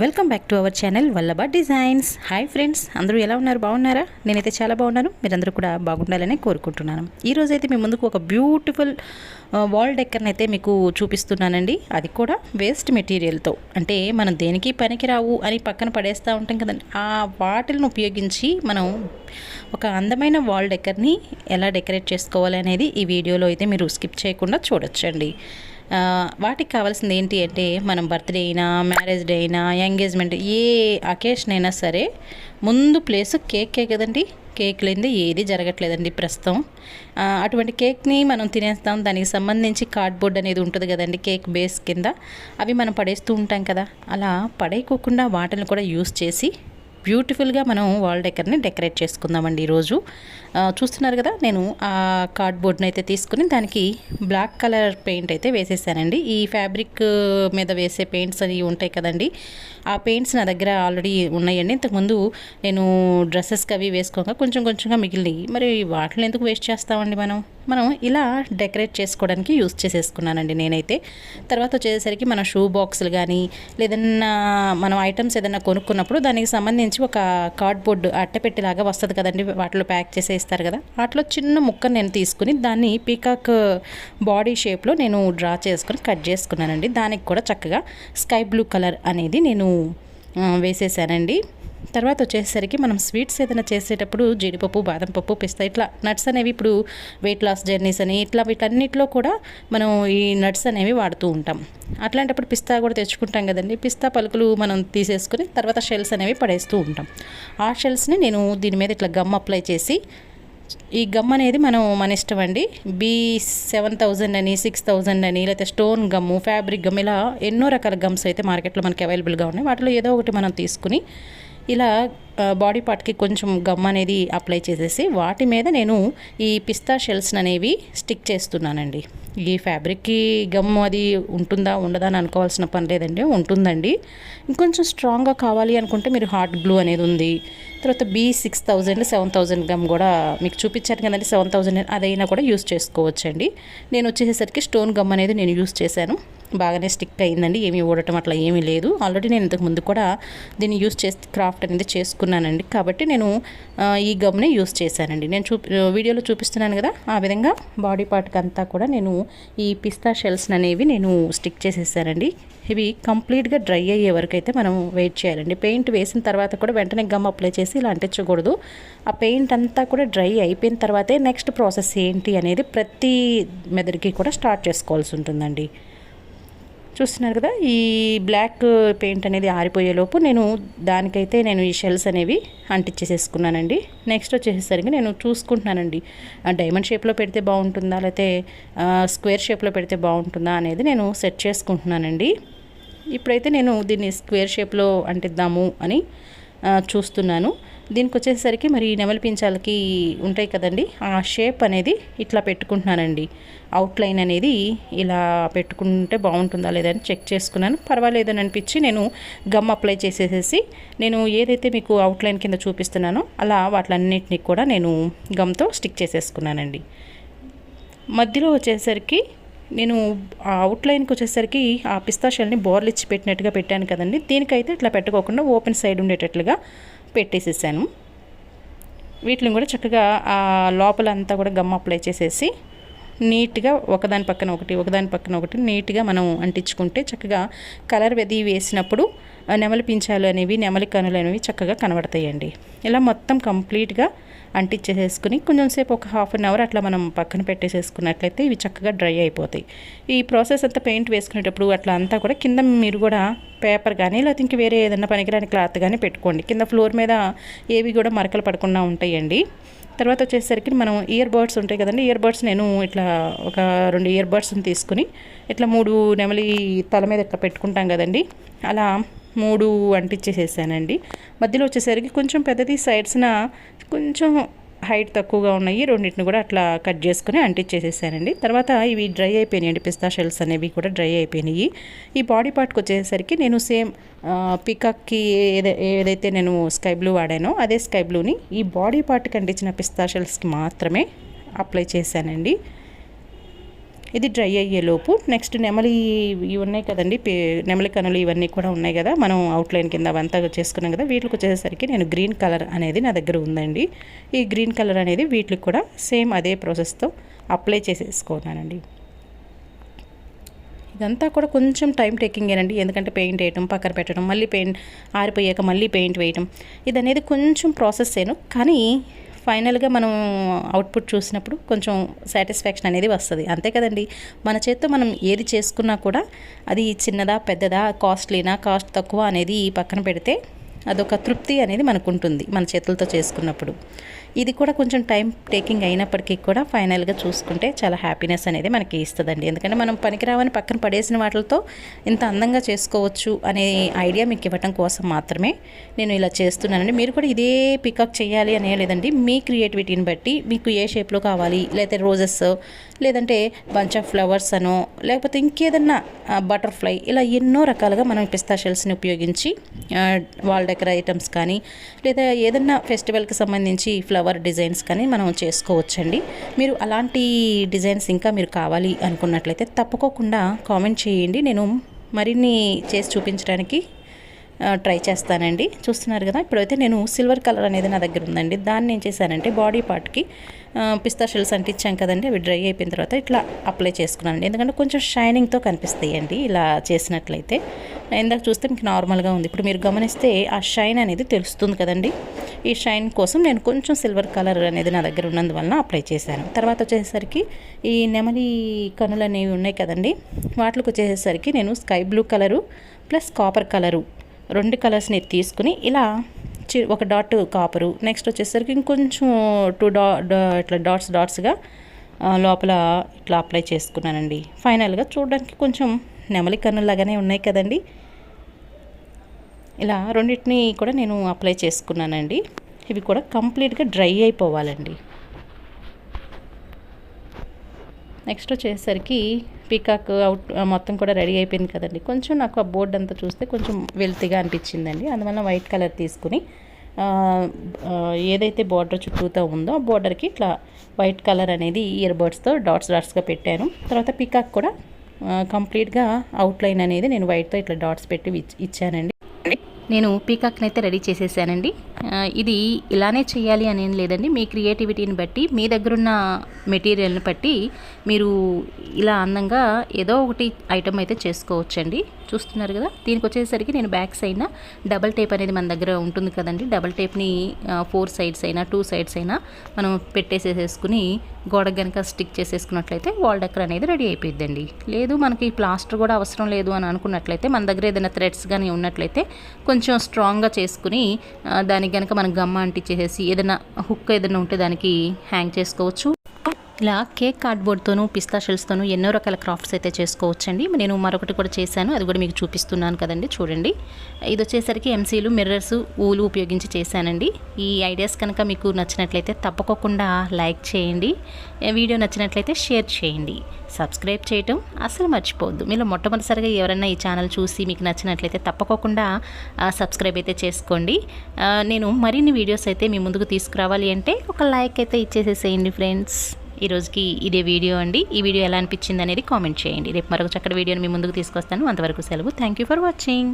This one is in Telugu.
Welcome back to our channel Vallabha designs. Hi friends అందరూ ఎలా ఉన్నారు? బాగున్నారా? నేనైతే చాలా బాగున్నాను. మీరందరూ కూడా బాగుండాలని కోరుకుంటున్నాను. ఈరోజు అయితే మీ ముందుకు ఒక బ్యూటిఫుల్ వాల్ డెక్కర్ని అయితే మీకు చూపిస్తున్నానండి. అది కూడా వేస్ట్ మెటీరియల్తో అంటే మనం దేనికి పనికిరావు అని పక్కన పడేస్తూ ఉంటాం కదండి. ఆ వాటిని ఉపయోగించి మనం ఒక అందమైన వాల్ డెక్కర్ని ఎలా డెకరేట్ చేసుకోవాలి అనేది ఈ వీడియోలో అయితే మీరు స్కిప్ చేయకుండా చూడొచ్చండి. వాటికి కావాల్సింది ఏంటి అంటే మనం బర్త్డే అయినా మ్యారేజ్ డే అయినా ఎంగేజ్మెంట్ ఏ అకేషన్ అయినా సరే ముందు ప్లేస్ కేకే కదండి? కేక్ లేనిది ఏది జరగట్లేదండి ప్రస్తుతం. అటువంటి కేక్ని మనం తినేస్తాం. దానికి సంబంధించి కార్డ్బోర్డ్ అనేది ఉంటుంది కదండి కేక్ బేస్ కింద. అవి మనం పడేస్తూ ఉంటాం కదా. అలా పడేయకోకుండా వాటిని కూడా యూస్ చేసి బ్యూటిఫుల్గా మనం వాల్ డెకర్ని డెకరేట్ చేసుకుందామండి ఈరోజు. చూస్తున్నారు కదా నేను ఆ కార్డ్బోర్డ్ని అయితే తీసుకుని దానికి బ్లాక్ కలర్ పెయింట్ అయితే వేసేసానండి. ఈ ఫ్యాబ్రిక్ మీద వేసే పెయింట్స్ అవి ఉంటాయి కదండి. ఆ పెయింట్స్ నా దగ్గర ఆల్రెడీ ఉన్నాయండి. ఇంతకుముందు నేను డ్రెస్సెస్కి అవి వేసుకోగా కొంచెం కొంచెంగా మిగిలినాయి. మరి వాటిని ఎందుకు వేస్ట్ చేస్తామండి మనం? మనం ఇలా డెకరేట్ చేసుకోవడానికి యూస్ చేసేసుకున్నానండి నేనైతే. తర్వాత వచ్చేసరికి మన షూ బాక్సులు కానీ లేదన్నా మనం ఐటమ్స్ ఏదైనా కొనుక్కున్నప్పుడు దానికి సంబంధించి ఒక కార్డ్బోర్డ్ అట్టపెట్టిలాగా వస్తుంది కదండి వాటిలో ప్యాక్ చేసే ఇస్తారు కదా. వాటిలో చిన్న ముక్కను నేను తీసుకుని దాన్ని పీకాక్ బాడీ షేప్లో నేను డ్రా చేసుకుని కట్ చేసుకున్నానండి. దానికి కూడా చక్కగా స్కై బ్లూ కలర్ అనేది నేను వేసేసానండి. తర్వాత వచ్చేసరికి మనం స్వీట్స్ ఏదైనా చేసేటప్పుడు జీడిపప్పు బాదం పప్పు పిస్తా ఇట్లా నట్స్ అనేవి ఇప్పుడు వెయిట్ లాస్ జర్నీస్ అని ఇట్లా వీటన్నిటిలో కూడా మనం ఈ నట్స్ అనేవి వాడుతూ ఉంటాం. అట్లాంటప్పుడు పిస్తా కూడా తెచ్చుకుంటాం కదండి. పిస్తా పలుకులు మనం తీసేసుకుని తర్వాత షెల్స్ అనేవి పడేస్తూ ఉంటాం. ఆ షెల్స్ని నేను దీని మీద ఇట్లా గమ్ అప్లై చేసి ఈ గమ్ అనేది మనం మన ఇష్టం అండి. బీ సెవెన్ థౌజండ్ అని సిక్స్ థౌజండ్ అని లేకపోతే స్టోన్ గమ్ము ఫ్యాబ్రిక్ గమ్ ఇలా ఎన్నో రకాల గమ్స్ అయితే మార్కెట్లో మనకి అవైలబుల్గా ఉన్నాయి. వాటిలో ఏదో ఒకటి మనం తీసుకుని ఇలా బాడీ పార్ట్కి కొంచెం గమ్ అనేది అప్లై చేసేసి వాటి మీద నేను ఈ పిస్తా షెల్స్ అనేవి స్టిక్ చేస్తున్నానండి. ఈ ఫ్యాబ్రిక్కి గమ్ అది ఉంటుందా ఉండదా అని అనుకోవాల్సిన పని లేదండి ఉంటుందండి. ఇంకొంచెం స్ట్రాంగ్గా కావాలి అనుకుంటే మీరు హార్ట్ గ్లూ అనేది ఉంది. తర్వాత B six thousand seven thousand gum కూడా మీకు చూపించాను కదండి సెవెన్ థౌజండ్ అదైనా కూడా యూస్ చేసుకోవచ్చండి. నేను వచ్చేసరికి స్టోన్ గమ్ అనేది నేను యూస్ చేశాను. బాగానే స్టిక్ అయిందండి ఏమీ ఊడటం అట్లా ఏమీ లేదు. ఆల్రెడీ నేను ఇంతకు ముందు కూడా దీన్ని యూస్ చేసి క్రాఫ్ట్ అనేది చేసుకున్నానండి. కాబట్టి నేను ఈ గమ్ని యూస్ చేశానండి. నేను చూ వీడియోలో చూపిస్తున్నాను కదా ఆ విధంగా బాడీ పార్ట్కి అంతా కూడా నేను ఈ పిస్తా షెల్స్ అనేవి నేను స్టిక్ చేసేసానండి. ఇవి కంప్లీట్గా డ్రై అయ్యే వరకు అయితే మనం వెయిట్ చేయాలండి. పెయింట్ వేసిన తర్వాత కూడా వెంటనే గమ్ అప్లై చేసి ఇలా అంటించకూడదు. ఆ పెయింట్ అంతా కూడా డ్రై అయిపోయిన తర్వాతే నెక్స్ట్ ప్రాసెస్ ఏంటి అనేది ప్రతి మెదడుకి కూడా స్టార్ట్ చేసుకోవాల్సి ఉంటుందండి. చూస్తున్నారు కదా ఈ బ్లాక్ పెయింట్ అనేది ఆరిపోయేలోపు నేను దానికైతే నేను ఈ షెల్స్ అనేవి అంటించేసేసుకున్నానండి నెక్స్ట్ వచ్చేసరికి నేను చూసుకుంటున్నానండి. డైమండ్ షేప్లో పెడితే బాగుంటుందా లేకపోతే స్క్వేర్ షేప్లో పెడితే బాగుంటుందా అనేది నేను సెట్ చేసుకుంటున్నానండి. ఇప్పుడైతే నేను దీన్ని స్క్వేర్ షేప్లో అంటిద్దాము అని చూస్తున్నాను. దీనికి వచ్చేసరికి మరి నెమలి పించాలకి ఉంటాయి కదండి ఆ షేప్ అనేది ఇట్లా పెట్టుకుంటున్నానండి. అవుట్లైన్ అనేది ఇలా పెట్టుకుంటే బాగుంటుందా లేదా అని చెక్ చేసుకున్నాను. పర్వాలేదని అనిపించి నేను గమ్ అప్లై చేసేసేసి నేను ఏదైతే మీకు అవుట్లైన్ కింద చూపిస్తున్నానో అలా వాటిలన్నింటినీ కూడా నేను గమ్తో స్టిక్ చేసేసుకున్నానండి. మధ్యలో వచ్చేసరికి నేను ఆ అవుట్లైన్కి వచ్చేసరికి ఆ పిస్తా షెల్ని బోర్లు ఇచ్చి పెట్టినట్టుగా పెట్టాను కదండి. దీనికైతే ఇట్లా పెట్టుకోకుండా ఓపెన్ సైడ్ ఉండేటట్లుగా పెట్టేసేసాను. వీటిని కూడా చక్కగా ఆ లోపలంతా కూడా గమ్ అప్లై చేసేసి నీట్గా ఒకదాని పక్కన ఒకటి ఒకదాని పక్కన ఒకటి నీట్గా మనం అంటించుకుంటే చక్కగా కలర్ వెది వేసినప్పుడు నెమలి పించాలు అనేవి నెమలి కనులు అనేవి చక్కగా కనబడతాయండి. ఇలా మొత్తం కంప్లీట్గా అంటించేసేసుకుని కొంచెం సేపు ఒక హాఫ్ అన్ అవర్ అట్లా మనం పక్కన పెట్టేసేసుకున్నట్లయితే ఇవి చక్కగా డ్రై అయిపోతాయి. ఈ ప్రాసెస్ అంతా పెయింట్ వేసుకునేటప్పుడు అట్లా అంతా కూడా కింద మీరు కూడా పేపర్ కానీ లేకపోతే ఇంక వేరే ఏదైనా పనికిరాని క్లాత్ కానీ పెట్టుకోండి. కింద ఫ్లోర్ మీద ఏవి కూడా మరకలు పడకుండా ఉంటాయండి. తర్వాత వచ్చేసరికి మనం ఇయర్ బర్డ్స్ ఉంటాయి కదండి ఇయర్ బర్డ్స్ నేను ఇట్లా ఒక రెండు ఇయర్ బర్డ్స్ని తీసుకుని ఇట్లా మూడు నెమలి తల మీద ఇట్లా పెట్టుకుంటాం కదండి. అలా మూడు అంటించేసేసానండి. మధ్యలో వచ్చేసరికి కొంచెం పెద్దది సైడ్స్న కొంచెం హైట్ తక్కువగా ఉన్నాయి. రెండింటిని కూడా అట్లా కట్ చేసుకుని అంటించేసేసానండి. తర్వాత ఇవి డ్రై అయిపోయినాయండి. పిస్తా షెల్స్ అనేవి కూడా డ్రై అయిపోయినాయి. ఈ బాడీ పార్ట్కి వచ్చేసరికి నేను సేమ్ పికాక్కి ఏదై ఏదైతే నేను స్కై బ్లూ వాడానో అదే స్కై బ్లూని ఈ బాడీ పార్ట్కి అంటించిన పిస్తా షెల్స్కి మాత్రమే అప్లై చేశానండి. ఇది డ్రై అయ్యేలోపు నెక్స్ట్ నెమలి ఇవి ఉన్నాయి కదండి పే నెమలి కనులు ఇవన్నీ కూడా ఉన్నాయి కదా. మనం అవుట్లైన్ కింద అవంతా చేసుకున్నాం కదా. వీటికి వచ్చేసరికి నేను గ్రీన్ కలర్ అనేది నా దగ్గర ఉందండి. ఈ గ్రీన్ కలర్ అనేది వీటికి కూడా సేమ్ అదే ప్రాసెస్తో అప్లై చేసేసుకున్నానండి ఇదంతా కూడా కొంచెం టైం టేకింగ్ ఏనండి ఎందుకంటే పెయింట్ వేయటం పక్కన పెట్టడం మళ్ళీ పెయింట్ ఆరిపోయాక మళ్ళీ పెయింట్ వేయటం ఇది అనేది కొంచెం ప్రాసెస్ ఏను. కానీ ఫైనల్గా మనం అవుట్పుట్ చూసినప్పుడు కొంచెం సాటిస్ఫాక్షన్ అనేది వస్తుంది. అంతే కదండి. మన చేత్తో మనం ఏది చేసుకున్నా కూడా అది చిన్నదా పెద్దదా కాస్ట్లీనా కాస్ట్ తక్కువ అనేది పక్కన పెడితే అదొక తృప్తి అనేది మనకు ఉంటుంది మన చేతులతో చేసుకున్నప్పుడు. ఇది కూడా కొంచెం టైం టేకింగ్ అయినప్పటికీ కూడా ఫైనల్గా చూసుకుంటే చాలా హ్యాపీనెస్ అనేది మనకి ఇస్తుందండి. ఎందుకంటే మనం పనికిరావని పక్కన పడేసిన వాటితో ఇంత అందంగా చేసుకోవచ్చు అనే ఐడియా మీకు ఇవ్వటం కోసం మాత్రమే నేను ఇలా చేస్తున్నానండి. మీరు కూడా ఇదే పికప్ చేయాలి అనే లేదండి మీ క్రియేటివిటీని బట్టి మీకు ఏ షేప్లో కావాలి లేకపోతే రోజెస్ లేదంటే బంచ్ ఆఫ్ ఫ్లవర్స్ అనో లేకపోతే ఇంకేదన్నా బటర్ఫ్లై ఇలా ఎన్నో రకాలుగా మనం పిస్తా షెల్స్ని ఉపయోగించి వాల్ డెకర్ ఐటమ్స్ కానీ లేదా ఏదన్నా ఫెస్టివల్కి సంబంధించి ఫ్లవర్ డిజైన్స్ కానీ మనం చేసుకోవచ్చండి. మీరు అలాంటి డిజైన్స్ ఇంకా మీరు కావాలి అనుకున్నట్లయితే తప్పుకోకుండా కామెంట్ చేయండి. నేను మరిన్ని చేసి చూపించడానికి ట్రై చేస్తానండి. చూస్తున్నారు కదా ఇప్పుడైతే నేను సిల్వర్ కలర్ అనేది నా దగ్గర ఉందండి. దాన్ని ఏం చేశానంటే బాడీ పార్ట్కి పిస్తా షెల్స్ అంటించాం కదండి అవి డ్రై అయిపోయిన తర్వాత ఇట్లా అప్లై చేసుకున్నానండి. ఎందుకంటే కొంచెం షైనింగ్తో కనిపిస్తాయండి ఇలా చేసినట్లయితే. ఇందాక చూస్తే మీకు నార్మల్గా ఉంది. ఇప్పుడు మీరు గమనిస్తే ఆ షైన్ అనేది తెలుస్తుంది కదండి. ఈ షైన్ కోసం నేను కొంచెం సిల్వర్ కలర్ అనేది నా దగ్గర ఉన్నందువలన అప్లై చేశాను. తర్వాత వచ్చేసరికి ఈ నెమలి కనులు అనేవి ఉన్నాయి కదండి వాటికి వచ్చేసరికి నేను sky blue colour plus copper colour రెండు కలర్స్ని తీసుకుని ఇలా చి ఒక డాట్ కాపరు నెక్స్ట్ వచ్చేసరికి ఇంకొంచెం టూ డా ఇట్లా డాట్స్ డాట్స్గా లోపల ఇట్లా అప్లై చేసుకున్నానండి. ఫైనల్గా చూడడానికి కొంచెం నెమలి కన్నులాగానే ఉన్నాయి కదండి ఇలా రెండింటిని కూడా నేను అప్లై చేసుకున్నానండి. ఇవి కూడా కంప్లీట్గా డ్రై అయిపోవాలండి. నెక్స్ట్ వచ్చేసరికి పీకాక్ అవుట్ మొత్తం కూడా రెడీ అయిపోయింది కదండి. కొంచెం నాకు ఆ బోర్డు అంతా చూస్తే కొంచెం వెల్తీగా అనిపించిందండి. అందువల్ల వైట్ కలర్ తీసుకుని ఏదైతే బార్డర్ చుట్టూతో ఉందో ఆ బార్డర్కి ఇట్లా వైట్ కలర్ అనేది ఇయర్ బర్డ్స్తో డాట్స్ డాట్స్గా పెట్టాను. తర్వాత పికాక్ కూడా కంప్లీట్గా అవుట్లైన్ అనేది నేను వైట్తో ఇట్లా డాట్స్ పెట్టి ఇచ్చానండి. నేను పీకాక్ని అయితే రెడీ చేసేసానండి. ఇది ఇలానే చేయాలి అని ఏం లేదండి. మీ క్రియేటివిటీని బట్టి మీ దగ్గరున్న మెటీరియల్ని బట్టి మీరు ఇలా అందంగా ఏదో ఒకటి ఐటమ్ అయితే చేసుకోవచ్చండి. చూస్తున్నారు కదా? దీనికి వచ్చేసరికి నేను బ్యాక్ సైడ్ డబల్ టేప్ అనేది మన దగ్గర ఉంటుంది కదండి. డబల్ టేప్ని ఫోర్ సైడ్స్ అయినా టూ సైడ్స్ అయినా మనం పెట్టేసేసుకుని గోడ కనుక స్టిక్ చేసేసుకున్నట్లయితే వాల్ డెక్కర్ అనేది రెడీ అయిపోయిందండి లేదు మనకి ప్లాస్టర్ కూడా అవసరం లేదు అని అనుకున్నట్లయితే మన దగ్గర ఏదైనా థ్రెడ్స్ కానీ ఉన్నట్లయితే కొంచెం స్ట్రాంగ్గా చేసుకుని దానికి కనుక మనం గమ్మ అంటించేసేసి ఏదైనా హుక్ ఏదైనా ఉంటే దానికి హ్యాంగ్ చేసుకోవచ్చు. ఇలా కేక్ కార్డ్బోర్డ్తోనూ పిస్తా షెల్స్తోనూ ఎన్నో రకాల క్రాఫ్ట్స్ అయితే చేసుకోవచ్చండి. నేను మరొకటి కూడా చేశాను. అది కూడా మీకు చూపిస్తున్నాను కదండి. చూడండి. ఇది వచ్చేసరికి ఎంసీలు మిర్రర్స్ ఊలు ఉపయోగించి చేశానండి. ఈ ఐడియాస్ కనుక మీకు నచ్చినట్లయితే తప్పకోకుండా లైక్ చేయండి. వీడియో నచ్చినట్లయితే షేర్ చేయండి. సబ్స్క్రైబ్ చేయటం అసలు మర్చిపోవద్దు. మీరు మొట్టమొదటిసారిగా ఎవరైనా ఈ ఛానల్ చూసి మీకు నచ్చినట్లయితే తప్పకోకుండా సబ్స్క్రైబ్ అయితే చేసుకోండి. నేను మరిన్ని వీడియోస్ అయితే మీ ముందుకు తీసుకురావాలి అంటే ఒక లైక్ అయితే ఇచ్చేసేసేయండి ఫ్రెండ్స్ ఈరోజుకి ఇదే వీడియో అండి. ఈ వీడియో ఎలా అనిపించింది అనేది కామెంట్ చేయండి. రేపు మరొక చక్కటి వీడియోని మీ ముందుకు తీసుకొస్తాను. అంతవరకు సెలవు. Thank you for watching